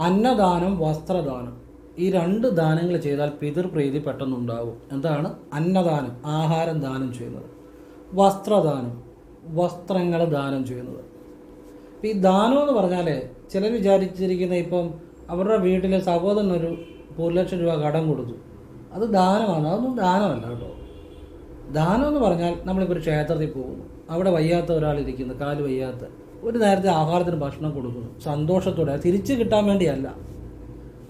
അന്നദാനം വസ്ത്രദാനം. ഈ രണ്ട് ദാനങ്ങൾ ചെയ്താൽ പിതൃപ്രീതി പെട്ടെന്നുണ്ടാവും. എന്താണ്? അന്നദാനം ആഹാരം ദാനം ചെയ്യുന്നത്. വസ്ത്രദാനം വസ്ത്രങ്ങൾ ദാനം ചെയ്യുന്നത്. ഈ ദാനം എന്ന് പറഞ്ഞാൽ ചിലർ വിചാരിച്ചിരിക്കുന്ന ഇപ്പം അവരുടെ വീട്ടിലെ സഹോദരനൊരു ഒരു ലക്ഷം രൂപ കടം കൊടുത്തു. അത് ദാനമാണ്. അതൊന്നും ദാനമല്ല കേട്ടോ. ദാനം എന്ന് പറഞ്ഞാൽ നമ്മളിപ്പോൾ ഒരു ക്ഷേത്രത്തിൽ പോകുന്നു. അവിടെ വയ്യാത്ത ഒരാൾ ഇരിക്കുന്നു കാൽ വയ്യാത്ത. ഒരു നേരത്തെ ആഹാരത്തിന് ഭക്ഷണം കൊടുക്കുന്നു. സന്തോഷത്തോടെ തിരിച്ചു കിട്ടാൻ വേണ്ടിയല്ല.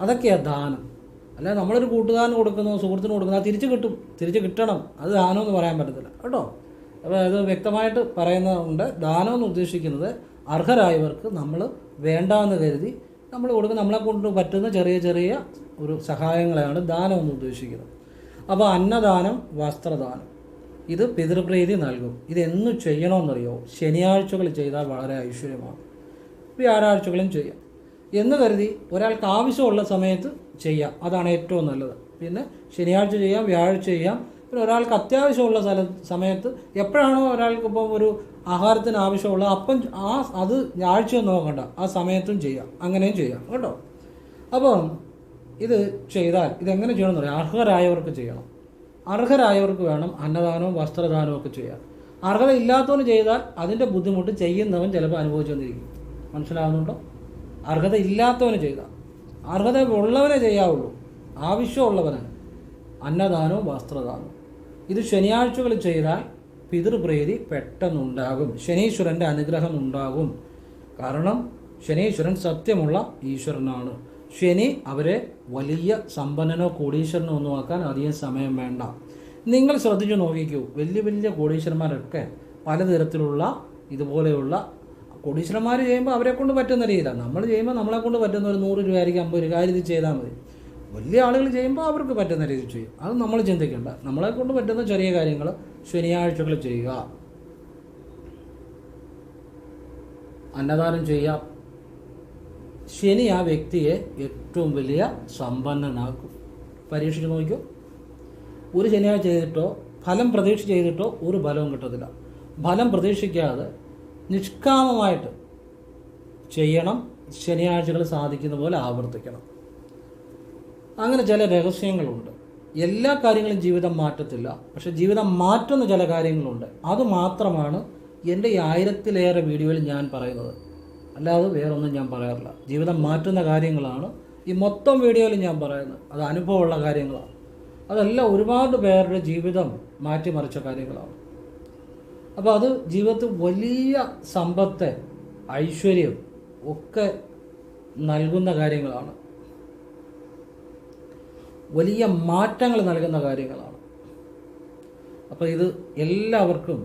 അതൊക്കെയാണ് ദാനം. അല്ല നമ്മളൊരു കൂട്ടുകാരന് കൊടുക്കുന്നു സുഹൃത്തിന് കൊടുക്കുന്നു അത് തിരിച്ച് കിട്ടും. തിരിച്ച് കിട്ടണം. അത് ദാനം എന്ന് പറയാൻ പറ്റത്തില്ല. കേട്ടോ? അപ്പോൾ അത് വ്യക്തമായിട്ട് പറയുന്നതുകൊണ്ട് ദാനം എന്ന് ഉദ്ദേശിക്കുന്നത് അർഹരായവർക്ക് നമ്മൾ വേണ്ടാന്ന് കരുതി നമ്മൾ കൊടുക്കുന്ന നമ്മളെ കൊണ്ട് പറ്റുന്ന ചെറിയ ചെറിയ ഒരു സഹായങ്ങളെയാണ് ദാനം എന്ന് ഉദ്ദേശിക്കുന്നത്. അപ്പോൾ അന്നദാനം വസ്ത്രദാനം. ഇത് പിതൃപ്രീതി നൽകും. ഇത് എന്നു ചെയ്യണമെന്നറിയോ ശനിയാഴ്ചകൾ ചെയ്താൽ വളരെ ഐശ്വര്യമാണ്. വ്യാഴാഴ്ചകളും ചെയ്യാം. എന്ന് കരുതി ഒരാൾക്ക് ആവശ്യമുള്ള സമയത്ത് ചെയ്യാം. അതാണ് ഏറ്റവും നല്ലത്. പിന്നെ ശനിയാഴ്ച ചെയ്യാം വ്യാഴാഴ്ച ചെയ്യാം. പിന്നെ ഒരാൾക്ക് അത്യാവശ്യമുള്ള സ്ഥല സമയത്ത് എപ്പോഴാണോ ഒരാൾക്ക് ഇപ്പം ഒരു ആഹാരത്തിന് ആവശ്യമുള്ള അപ്പം ആ അത് ആഴ്ചയൊന്നും നോക്കണ്ട. ആ സമയത്തും ചെയ്യാം. അങ്ങനെയും ചെയ്യാം. കേട്ടോ? അപ്പം ഇത് ചെയ്താൽ ഇതെങ്ങനെ ചെയ്യണമെന്ന് പറയാം അർഹരായവർക്ക് ചെയ്യണം. അർഹരായവർക്ക് വേണം അന്നദാനവും വസ്ത്രദാനവും ഒക്കെ ചെയ്യാൻ. അർഹത ഇല്ലാത്തവന് ചെയ്താൽ അതിന്റെ ബുദ്ധിമുട്ട് ചെയ്യുന്നവൻ ചിലപ്പോൾ അനുഭവിച്ചു വന്നിരിക്കും. മനസ്സിലാകുന്നുണ്ടോ അർഹത ഇല്ലാത്തവന് ചെയ്താൽ. അർഹത ഉള്ളവനെ ചെയ്യാവുള്ളൂ. ആവശ്യമുള്ളവന് അന്നദാനവും വസ്ത്രദാനവും. ഇത് ശനിയാഴ്ചകൾ ചെയ്താൽ പിതൃപ്രീതി പെട്ടെന്നുണ്ടാകും. ശനീശ്വരന്റെ അനുഗ്രഹം ഉണ്ടാകും. കാരണം ശനീശ്വരൻ സത്യമുള്ള ഈശ്വരനാണ്. ശനി അവരെ വലിയ സമ്പന്നനോ കോടീശ്വരനോ ഒന്നും ആക്കാൻ അധികം സമയം വേണ്ട. നിങ്ങൾ ശ്രദ്ധിച്ചു നോക്കിക്കൂ വലിയ വലിയ കോടീശ്വരന്മാരൊക്കെ പലതരത്തിലുള്ള ഇതുപോലെയുള്ള കോടീശ്വരന്മാർ ചെയ്യുമ്പോൾ അവരെ കൊണ്ട് പറ്റുന്ന രീതിയിലാണ് നമ്മൾ ചെയ്യുമ്പോൾ നമ്മളെ കൊണ്ട് പറ്റുന്ന ഒരു നൂറ് രൂപ ആയിരിക്കും അമ്പത് രൂപ രീതി ചെയ്താൽ മതി. വലിയ ആളുകൾ ചെയ്യുമ്പോൾ അവർക്ക് പറ്റുന്ന രീതിയിൽ ചെയ്യും. അത് നമ്മൾ ചിന്തിക്കേണ്ട. നമ്മളെ കൊണ്ട് പറ്റുന്ന ചെറിയ കാര്യങ്ങൾ ശനിയാഴ്ചകൾ ചെയ്യുക. അന്നദാനം ചെയ്യാം ശനി ആ വ്യക്തിയെ ഏറ്റവും വലിയ സമ്പന്നനാക്കും. പരീക്ഷിച്ച് നോക്കിയോ? ഒരു ശനിയാഴ്ച ചെയ്തിട്ടോ ഫലം പ്രതീക്ഷ ചെയ്തിട്ടോ ഒരു ഫലവും കിട്ടത്തില്ല. ഫലം പ്രതീക്ഷിക്കാതെ നിഷ്കാമമായിട്ട് ചെയ്യണം ശനിയാഴ്ചകൾ സാധിക്കുന്ന പോലെ ആവർത്തിക്കണം. അങ്ങനെ ചില രഹസ്യങ്ങളുണ്ട്. എല്ലാ കാര്യങ്ങളും ജീവിതം മാറ്റത്തില്ല. പക്ഷെ ജീവിതം മാറ്റുന്ന ചില കാര്യങ്ങളുണ്ട്. അതുമാത്രമാണ് എന്റെ ഈ ആയിരത്തിലേറെ വീഡിയോയിൽ ഞാൻ പറയുന്നത്. അല്ലാതെ വേറൊന്നും ഞാൻ പറയാറില്ല. ജീവിതം മാറ്റുന്ന കാര്യങ്ങളാണ് ഈ മൊത്തം വീഡിയോയിൽ ഞാൻ പറയുന്നത്. അത് അനുഭവമുള്ള കാര്യങ്ങളാണ്. അതെല്ലാം ഒരുപാട് പേരുടെ ജീവിതം മാറ്റിമറിച്ച കാര്യങ്ങളാണ്. അപ്പോൾ അത് ജീവിതത്തിൽ വലിയ സമ്പത്ത് ഐശ്വര്യം ഒക്കെ നൽകുന്ന കാര്യങ്ങളാണ്. വലിയ മാറ്റങ്ങൾ നൽകുന്ന കാര്യങ്ങളാണ്. അപ്പോൾ ഇത് എല്ലാവർക്കും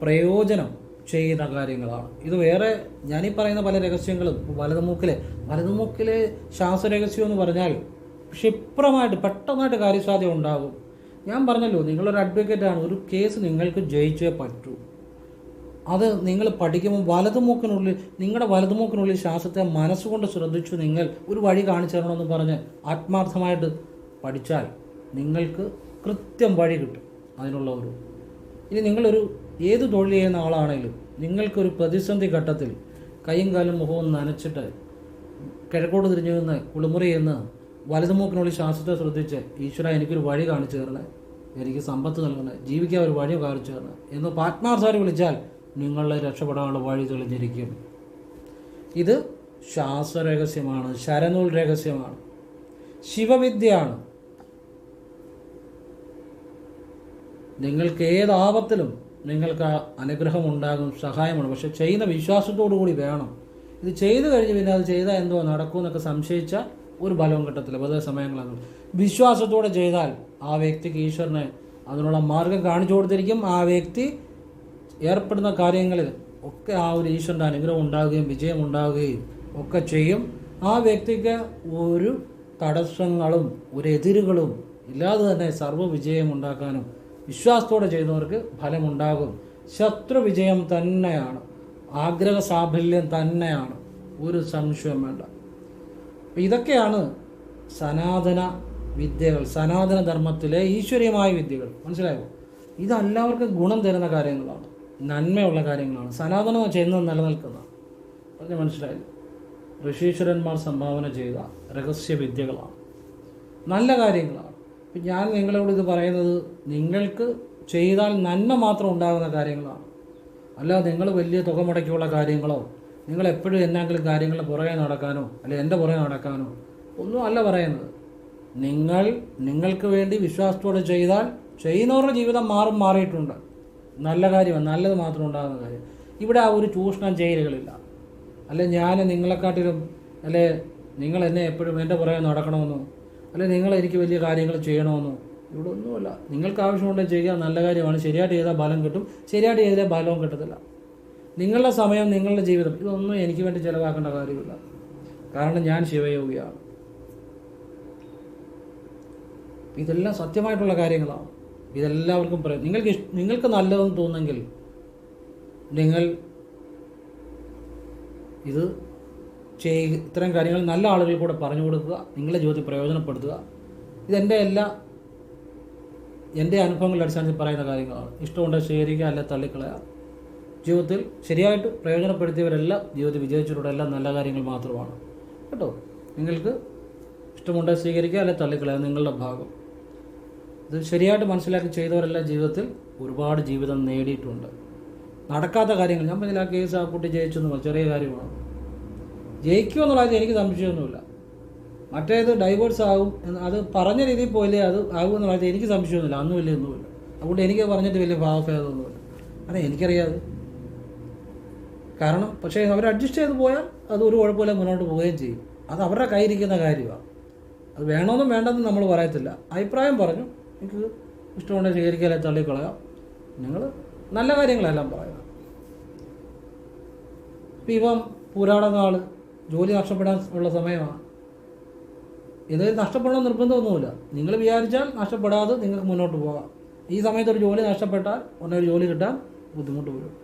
പ്രയോജനം ചെയ്യുന്ന കാര്യങ്ങളാണ്. ഇത് വേറെ ഞാനീ പറയുന്ന പല രഹസ്യങ്ങളും വലതുമൂക്കിലെ വലതുമൂക്കിലെ ശാസ്ത്രരഹസ്യം എന്ന് പറഞ്ഞാൽ ക്ഷിപ്രമായിട്ട് പെട്ടെന്നായിട്ട് കാര്യസാധ്യം ഉണ്ടാകും. ഞാൻ പറഞ്ഞല്ലോ നിങ്ങളൊരു ആണ് ഒരു കേസ് നിങ്ങൾക്ക് ജയിച്ചേ പറ്റൂ. അത് നിങ്ങൾ പഠിക്കുമ്പോൾ വലതുമൂക്കിനുള്ളിൽ നിങ്ങളുടെ വലതുമൂക്കിനുള്ളിൽ ശ്വാസത്തെ മനസ്സുകൊണ്ട് ശ്രദ്ധിച്ചു നിങ്ങൾ ഒരു വഴി കാണിച്ചു തരണമെന്ന് പറഞ്ഞ് ആത്മാർത്ഥമായിട്ട് പഠിച്ചാൽ നിങ്ങൾക്ക് കൃത്യം വഴി കിട്ടും. അതിനുള്ള ഒരു ഇനി നിങ്ങളൊരു ഏത് തൊഴിൽ ചെയ്യുന്ന ആളാണെങ്കിലും നിങ്ങൾക്കൊരു പ്രതിസന്ധി ഘട്ടത്തിൽ കൈയും കാലും മുഖവും നനച്ചിട്ട് കിഴക്കോട്ട് തിരിഞ്ഞു നിന്ന് കുളിമുറി എന്ന് വലതുമൂക്കിനുള്ളിൽ ശാസ്ത്രത്തെ ശ്രദ്ധിച്ച് ഈശ്വര എനിക്കൊരു വഴി കാണിച്ചു തരണേ. എനിക്ക് സമ്പത്ത് നൽകണേ. ജീവിക്കാൻ ഒരു വഴി കാണിച്ചു തരണേ. എന്ന് ആത്മാർത്ഥമാര് വിളിച്ചാൽ നിങ്ങളെ രക്ഷപ്പെടാനുള്ള വഴി തെളിഞ്ഞിരിക്കും. ഇത് ശാസ്ത്രരഹസ്യമാണ് ശരനൂൽ രഹസ്യമാണ്. ശിവവിദ്യയാണ്. നിങ്ങൾക്ക് ഏത് ആപത്തിലും നിങ്ങൾക്ക് അനുഗ്രഹം ഉണ്ടാകും സഹായമാണ് പക്ഷെ ചെയ്യുന്ന വിശ്വാസത്തോടു കൂടി വേണം. ഇത് ചെയ്തു കഴിഞ്ഞ് പിന്നെ അത് ചെയ്താൽ എന്തോ നടക്കും എന്നൊക്കെ സംശയിച്ച ഒരു ബലവും കിട്ടത്തില്ല. വെറുതെ സമയങ്ങളാണ്. വിശ്വാസത്തോടെ ചെയ്താൽ ആ വ്യക്തിക്ക് ഈശ്വരനെ അതിനുള്ള മാർഗം കാണിച്ചു കൊടുത്തിരിക്കും. ആ വ്യക്തി ഏർപ്പെടുന്ന കാര്യങ്ങളിൽ ഒക്കെ ആ ഒരു ഈശ്വരന്റെ അനുഗ്രഹം ഉണ്ടാകുകയും വിജയം ഉണ്ടാകുകയും ഒക്കെ ചെയ്യും. ആ വ്യക്തിക്ക് ഒരു തടസ്സങ്ങളും ഒരു എതിരുകളും ഇല്ലാതെ തന്നെ സർവ വിജയം ഉണ്ടാക്കാനും വിശ്വാസത്തോടെ ചെയ്യുന്നവർക്ക് ഫലമുണ്ടാകും. ശത്രു വിജയം തന്നെയാണ്. ആഗ്രഹ സാഫല്യം തന്നെയാണ്. ഒരു സംശയം വേണ്ട. ഇതൊക്കെയാണ് സനാതന വിദ്യകൾ. സനാതന ധർമ്മത്തിലെ ഈശ്വരീയമായ വിദ്യകൾ. മനസ്സിലായോ? ഇതെല്ലാവർക്കും ഗുണം തരുന്ന കാര്യങ്ങളാണ്. നന്മയുള്ള കാര്യങ്ങളാണ്. സനാതനം ചെയ്യുന്നത് നിലനിൽക്കുന്നതാണ്. പറഞ്ഞ് മനസ്സിലായില്ലേ ഋഷീശ്വരന്മാർ സംഭാവന ചെയ്ത രഹസ്യ വിദ്യകളാണ്. നല്ല കാര്യങ്ങളാണ്. ഞാൻ നിങ്ങളോട് ഇത് പറയുന്നത് നിങ്ങൾക്ക് ചെയ്താൽ നന്മ മാത്രം ഉണ്ടാകുന്ന കാര്യങ്ങളാണ്. അല്ലാതെ നിങ്ങൾ വലിയ തുക മുടക്കിയുള്ള കാര്യങ്ങളോ നിങ്ങൾ എപ്പോഴും എന്തെങ്കിലും കാര്യങ്ങൾ പുറകെ നടക്കാനോ അല്ലെ എന്റെ പുറകെ നടക്കാനോ ഒന്നും അല്ല പറയുന്നത്. നിങ്ങൾ നിങ്ങൾക്ക് വേണ്ടി വിശ്വാസത്തോടെ ചെയ്താൽ ചെയ്യുന്നവരുടെ ജീവിതം മാറും മാറിയിട്ടുണ്ട്. നല്ല കാര്യമാണ് നല്ലത് മാത്രം ഉണ്ടാകുന്ന കാര്യം. ഇവിടെ ആ ഒരു ചൂഷണം ചെയ്യലുകളില്ല അല്ലെ ഞാൻ നിങ്ങളെക്കാട്ടിലും അല്ലെ നിങ്ങൾ എന്നെ എപ്പോഴും എന്റെ പുറകെ നടക്കണമെന്നോ അല്ലെ നിങ്ങൾ എനിക്ക് വലിയ കാര്യങ്ങൾ ചെയ്യണമെന്നോ ഇവിടെ ഒന്നുമില്ല. നിങ്ങൾക്ക് ആവശ്യമുണ്ടെങ്കിൽ ചെയ്യുക. നല്ല കാര്യമാണ്. ശരിയായിട്ട് ചെയ്താൽ ബലം കിട്ടും. ശരിയായിട്ട് ചെയ്താൽ ബലവും കിട്ടത്തില്ല. നിങ്ങളുടെ സമയം നിങ്ങളുടെ ജീവിതം. ഇതൊന്നും എനിക്ക് വേണ്ടി ചിലവാക്കേണ്ട കാര്യമില്ല. കാരണം ഞാൻ ശിവയോഗിയാണ്. ഇതെല്ലാം സത്യമായിട്ടുള്ള കാര്യങ്ങളാണ്. ഇതെല്ലാവർക്കും പറയാം. നിങ്ങൾക്ക് നിങ്ങൾക്ക് നല്ലതെന്ന് തോന്നുന്നെങ്കിൽ നിങ്ങൾ ഇത് ചെയ്യുക ഇത്തരം കാര്യങ്ങൾ നല്ല ആളുകൾ കൂടെ പറഞ്ഞു കൊടുക്കുക നിങ്ങളുടെ ജീവിതത്തിൽ പ്രയോജനപ്പെടുത്തുക. ഇതെന്റെ എല്ലാ എന്റെ അനുഭവങ്ങളുടെ അടിസ്ഥാനത്തിൽ പറയുന്ന കാര്യങ്ങളാണ്. ഇഷ്ടമുണ്ട് സ്വീകരിക്കുക അല്ല തള്ളിക്കളയുക. ജീവിതത്തിൽ ശരിയായിട്ട് പ്രയോജനപ്പെടുത്തിയവരെല്ലാം ജീവിതത്തിൽ വിജയിച്ചവരോടെല്ലാം നല്ല കാര്യങ്ങൾ മാത്രമാണ്. കേട്ടോ? നിങ്ങൾക്ക് ഇഷ്ടമുണ്ട് സ്വീകരിക്കുക അല്ലെ തള്ളിക്കളയുക? നിങ്ങളുടെ ഭാഗം. ഇത് ശരിയായിട്ട് മനസ്സിലാക്കി ചെയ്തവരെല്ലാം ജീവിതത്തിൽ ഒരുപാട് ജീവിതം നേടിയിട്ടുണ്ട്. നടക്കാത്ത കാര്യങ്ങൾ. ഞാൻ പറഞ്ഞില്ല ആ കേസ് ആ കുട്ടി ജയിച്ചു എന്ന് ചെറിയ കാര്യമാണ്. ജയിക്കുമെന്നുള്ളത് എനിക്ക് സംശയമൊന്നുമില്ല. മറ്റേത് ഡൈവേഴ്സ് ആകും എന്ന് അത് പറഞ്ഞ രീതിയിൽ പോലെ അത് ആകും ആകുമെന്നുള്ളത് എനിക്ക് സംശയമൊന്നുമില്ല. അന്നും വലിയ ഒന്നുമില്ല. അതുകൊണ്ട് എനിക്ക് പറഞ്ഞിട്ട് വലിയ ഭാവഭേദമൊന്നുമില്ല. അതെ എനിക്കറിയാതെ കാരണം പക്ഷേ അവർ അഡ്ജസ്റ്റ് ചെയ്ത് പോയാൽ അത് ഒരു കുഴപ്പമില്ല മുന്നോട്ട് പോവുകയും ചെയ്യും. അത് അവരുടെ കയ്യിരിക്കുന്ന കാര്യമാണ്. അത് വേണമെന്നും വേണ്ടെന്നും നമ്മൾ പറയത്തില്ല. അഭിപ്രായം പറഞ്ഞു. എനിക്ക് ഇഷ്ടമുണ്ടെങ്കിൽ സ്വീകരിക്കാതെ തള്ളിക്കളയാം. ഞങ്ങൾ നല്ല കാര്യങ്ങളെല്ലാം പറയാം ഇപ്പം ഇവൻ പുരാണനാൾ ജോലി നഷ്ടപ്പെടാൻ ഉള്ള സമയമാണ്. ഇത് നഷ്ടപ്പെടണം നിർബന്ധമൊന്നുമില്ല. നിങ്ങൾ വിചാരിച്ചാൽ നഷ്ടപ്പെടാതെ നിങ്ങൾക്ക് മുന്നോട്ട് പോകാം. ഈ സമയത്ത് ഒരു ജോലി നഷ്ടപ്പെട്ടാൽ ഉടനെ ഒരു ജോലി കിട്ടാൻ ബുദ്ധിമുട്ട് വരും.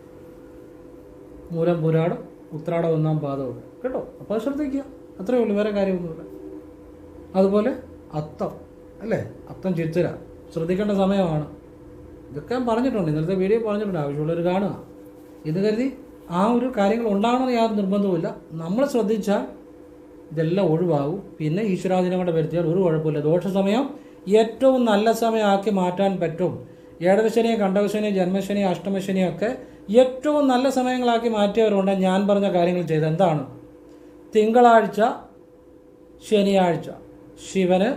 മൂലം പുരാടം ഉത്രാടം ഒന്നാം പാദവും കേട്ടോ? അപ്പോൾ ശ്രദ്ധിക്കുക. അത്രയേ ഉള്ളൂ. വേറെ കാര്യമൊന്നുമില്ല. അതുപോലെ അത്തം അല്ലേ? അത്തം ചിത്തിര. ശ്രദ്ധിക്കേണ്ട സമയമാണ്. ഇതൊക്കെ ഞാൻ പറഞ്ഞിട്ടുണ്ട്. ഇന്നലത്തെ വീഡിയോ പറഞ്ഞിട്ടുണ്ട്. ആവശ്യമുള്ളവർ കാണുക. ഇത് കരുതി ആ ഒരു കാര്യങ്ങൾ ഉണ്ടാകണമെന്ന് യാതൊരു നിർബന്ധവുമില്ല നമ്മൾ ശ്രദ്ധിച്ചാൽ ഇതെല്ലാം ഒഴിവാകും. പിന്നെ ഈശ്വരാധീനം കൊണ്ട് വരുത്തിയാൽ ഒരു കുഴപ്പമില്ല. ദോഷസമയം ഏറ്റവും നല്ല സമയമാക്കി മാറ്റാൻ പറ്റും. ഏഴരശനിയും കണ്ടകശനിയും ജന്മശനിയും അഷ്ടമശനിയും ഒക്കെ ഏറ്റവും നല്ല സമയങ്ങളാക്കി മാറ്റിയവരുണ്ട് ഞാൻ പറഞ്ഞ കാര്യങ്ങൾ ചെയ്ത്. എന്താണ്? തിങ്കളാഴ്ച ശനിയാഴ്ച. ശിവന്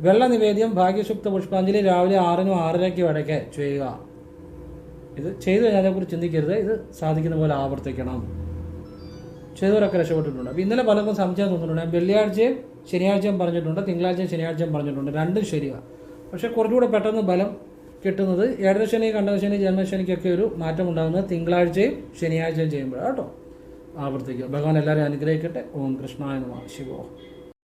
വെള്ള നിവേദ്യം ഭാഗ്യസുക്ത പുഷ്പാഞ്ജലി രാവിലെ ആറിനും ആറരയ്ക്കും ഇടയ്ക്ക് ചെയ്യുക. ഇത് ചെയ്തു കഴിഞ്ഞാൽ കുറിച്ച് ചിന്തിക്കരുത്. ഇത് സാധിക്കുന്ന പോലെ ആവർത്തിക്കണം. ചെയ്തവരൊക്കെ രക്ഷപ്പെട്ടിട്ടുണ്ട്. അപ്പോൾ ഇന്നലെ പലർക്കും സംശയം തോന്നിയിട്ടുണ്ട്. ഞാൻ വെള്ളിയാഴ്ചയും ശനിയാഴ്ചയും പറഞ്ഞിട്ടുണ്ട്. തിങ്കളാഴ്ചയും ശനിയാഴ്ചയും പറഞ്ഞിട്ടുണ്ട്. രണ്ടും ശരിയാണ് പക്ഷേ കുറച്ചുകൂടെ പെട്ടെന്ന് ബലം കിട്ടുന്നത് ഏഴരശനി കണ്ടശനി ജന്മശനിക്കൊക്കെ ഒരു മാറ്റം ഉണ്ടാകുന്നത് തിങ്കളാഴ്ചയും ശനിയാഴ്ചയും ചെയ്യുമ്പോഴാണ് കേട്ടോ? ആവർത്തിക്കുക. ഭഗവാൻ എല്ലാവരെയും അനുഗ്രഹിക്കട്ടെ. ഓം കൃഷ്ണായ നമ. ശിവോ.